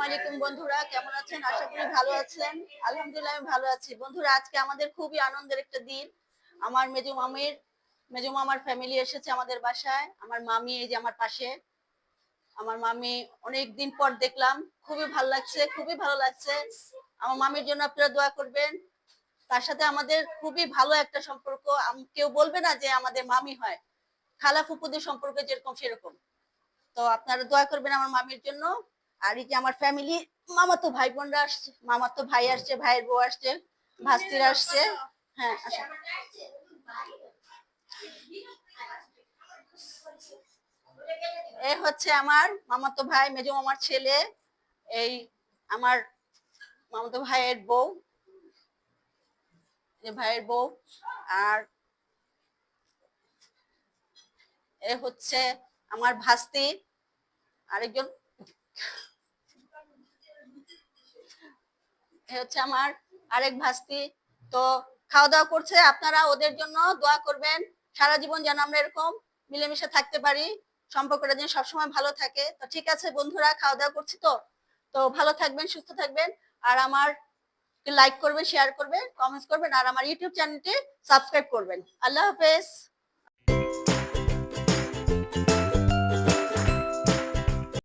আলাইকুম বন্ধুরা, কেমন আছেন? আশা করি ভালো আছেন। আলহামদুলিল্লাহ আমি ভালো আছি। বন্ধুরা, আজকে আমাদের খুবই আনন্দের একটা দিন। আমার মেজু মামির, মেজু মামার ফ্যামিলি এসেছে আমাদের বাসায়। আমার মামি এই যে আমার পাশে। আমার মামি অনেক দিন পর দেখলাম। খুবই ভালো লাগছে, খুবই ভালো লাগছে। আমার মামির জন্য আপনারা দোয়া করবেন। তার সাথে আমাদের খুবই ভালো একটা সম্পর্ক। কেউ বলবে না যে আমাদের মামি হয়। খালা ফুপুদের সম্পর্ক যেরকম, সেরকম। তো আপনারা দোয়া করবেন আমার মামির জন্য। আর এই যে আমার ফ্যামিলি মামাতো ভাই বোনরা আসছে, মামাতো ভাই আসছে, ভাইয়ের বউ আসছে, ভাস্তির আসছে হ্যাঁ। এ হচ্ছে আমার মামাতো ভাই, মেজো মামার ছেলে, এই আমার মামাতো ভাইয়ের বউ ভাইয়ের বউ, আর এ হচ্ছে আমার ভাস্তি, আরেকজন হচ্ছে আমার আরেক ভাস্তি। তো খাওয়া দাওয়া করছে, আপনারা ওদের জন্য দোয়া করবেন। সারা জীবন যেন আমরা এরকম মিলেমিশে থাকতে পারি, সম্পর্কটা যেন সবসময় ভালো থাকে। তো ঠিক আছে বন্ধুরা খাওয়া দাওয়া করছি তো। তো ভালো থাকবেন, সুস্থ থাকবেন। আর আমার লাইক করবেন, শেয়ার করবেন কমেন্টস করবেন, আর আমার ইউটিউব চ্যানেলটি সাবস্ক্রাইব করবেন। আল্লাহ হাফেজ।